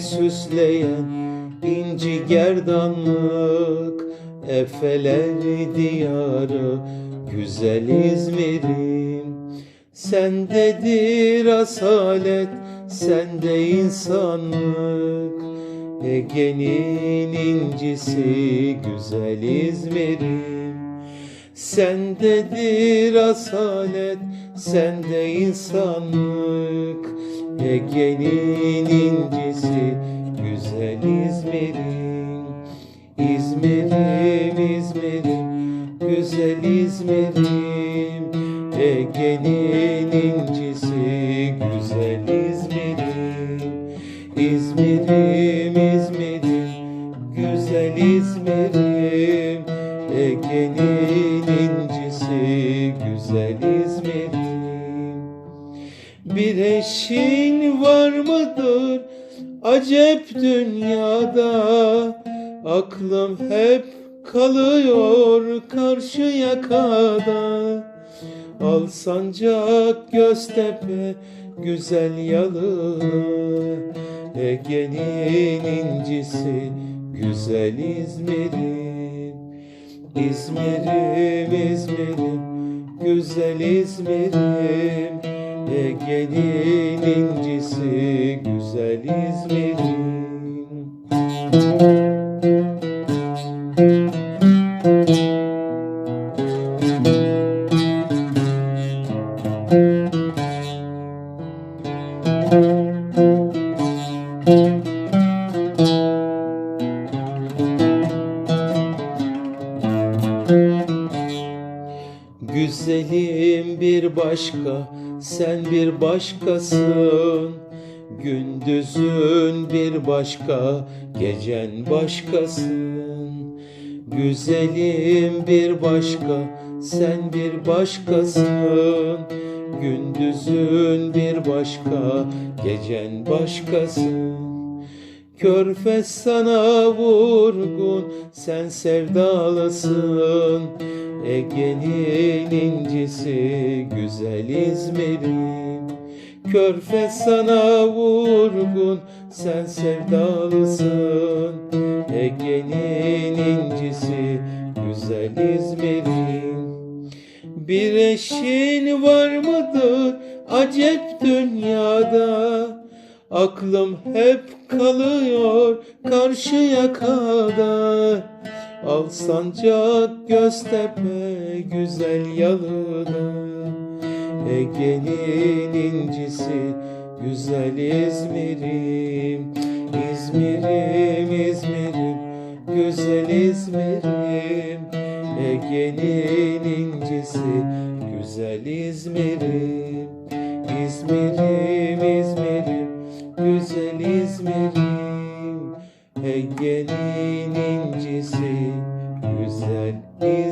süsleyen inci gerdanlık Efeler diyarı güzel İzmir'im Sendedir asalet, sende insanlık. Ege'nin incisi güzel İzmir'im Sendedir asalet, sende insanlık Ege'nin incisi güzel İzmir'im İzmir'im, İzmir'im, güzel İzmir'im. Ege'nin incisi güzel İzmir'im. İzmir'im, İzmir'im, güzel İzmir'im. Ege'nin Bir eşin var mıdır acep dünyada? Aklım hep kalıyor karşı yakada. Al sancak Göztepe güzel yalı. Ege'nin incisi güzel İzmir'im İzmir'im İzmir'im güzel İzmir'im Ege'nin incisi güzel İzmir'im Güzelim bir başka, sen bir başkasın. Gündüzün bir başka, gecen başkasın. Güzelim bir başka, sen bir başkasın. Gündüzün bir başka, gecen başkasın. Körfez sana vurgun, sen sevdalısın. Ege'nin incisi, güzel İzmir'im. Körfez sana vurgun, sen sevdalısın. Ege'nin incisi, güzel İzmir'im. Bir eşin var mıdır acep dünyada? Aklım hep kalıyor karşı yakada Al sancak Göztepe güzel yalıda. Ege'nin incisi güzel İzmir'im. İzmir'im İzmir'im güzel İzmir'im. Ege'nin incisi güzel İzmir'im. İzmir'im Ege'nin incisi güzel İzmir'im